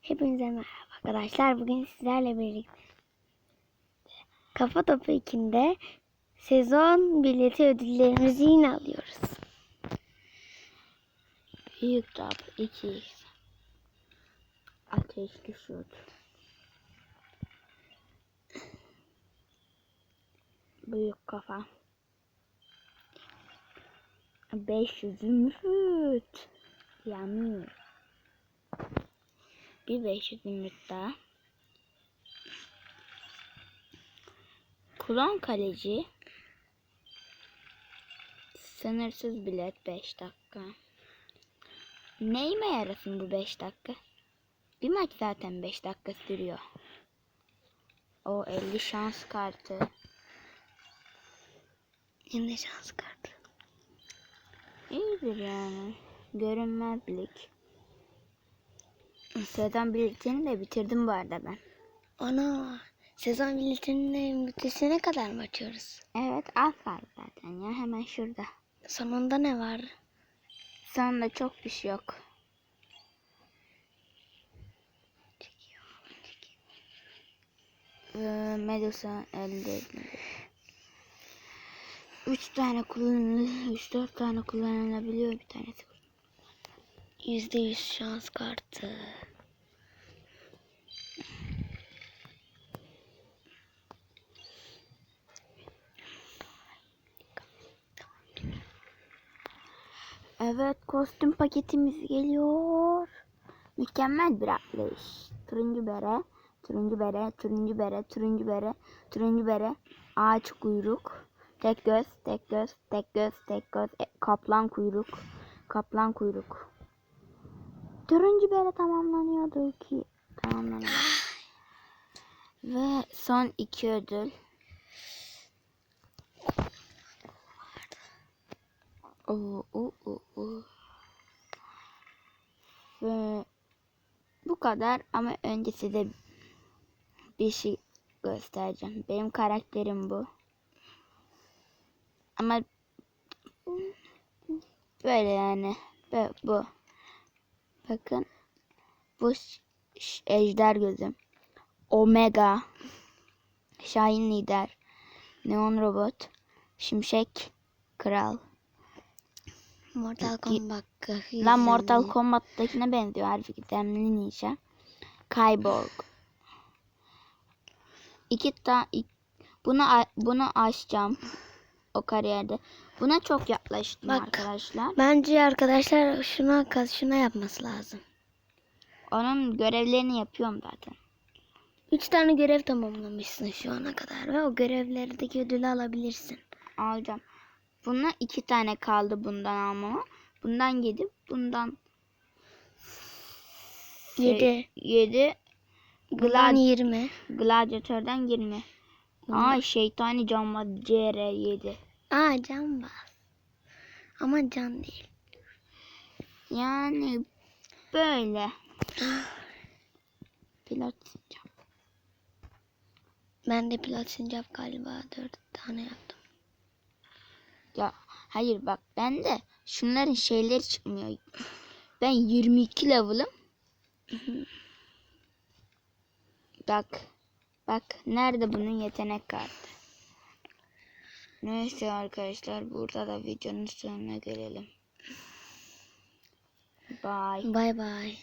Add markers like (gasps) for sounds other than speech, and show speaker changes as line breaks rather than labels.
Hepinize merhaba arkadaşlar. Bugün sizlerle birlikte Kafa Topu 2'de sezon bileti ödüllerimizi yine alıyoruz.
Büyük top 2 Ateşli şut Büyük kafa. 500 şut Yanıyor 1500 gümrük daha. Klon kaleci. Sınırsız bilet 5 dakika. Neyime yarasın bu 5 dakika? Bir maç zaten 5 dakika sürüyor. O 50 şans kartı.
Şimdi şans kartı.
İyidir yani. Görünmezlik. Sezon biletini de bitirdim bu arada ben.
Ana sezon biletinin bitişine kadar mı açıyoruz?
Evet az kaldı zaten ya hemen şurada.
Sonunda ne var?
Sonunda çok bir şey yok. Ee, Medusa elde. 3 tane kullanılıyor. 3 4 tane kullanılabiliyor bir tanesi.
Yüzde yüz şans kartı.
Evet kostüm paketimiz geliyor. Mükemmel bir atlayış. Turuncu bere, turuncu bere, turuncu bere, turuncu bere, turuncu bere, ağaç kuyruk, tek göz, tek göz, tek göz, tek göz, e, kaplan kuyruk, kaplan kuyruk. Turuncu bere tamamlanıyordu ki tamamlanıyor. Ve son iki ödül. Oo, oo, oo, oo. Ve bu kadar ama önce size bir şey göstereceğim. Benim karakterim bu. Ama böyle yani. Böyle bu. Bakın. Bu ejder gözüm. Omega. Şahin lider. Neon robot. Şimşek kral.
Mortal Kombat.
Lan Mortal Kombat'takine benziyor harfi gizemli ninja. Kyborg. İki ta bunu bunu açacağım o kariyerde. Buna çok yaklaştım
Bak.
arkadaşlar.
Bence arkadaşlar şuna şuna yapması lazım.
Onun görevlerini yapıyorum zaten.
Üç tane görev tamamlamışsın şu ana kadar ve o görevlerdeki ödülü alabilirsin.
Alacağım. Buna iki tane kaldı bundan almama. Bundan yedi, bundan
Yedi.
yedi.
Bundan
Glad
yirmi.
gladyatörden 20. Aa şeytani camba CR7.
Aa can bas. Ama can değil.
Yani böyle. (gasps) Pilot sincap.
Ben de pilot sincap galiba dört tane yaptım.
Ya hayır bak ben de şunların şeyleri çıkmıyor. Ben 22 level'ım. bak. Bak nerede bunun yetenek kartı. Neyse arkadaşlar burada da videonun sonuna gelelim. Bye.
Bay bay.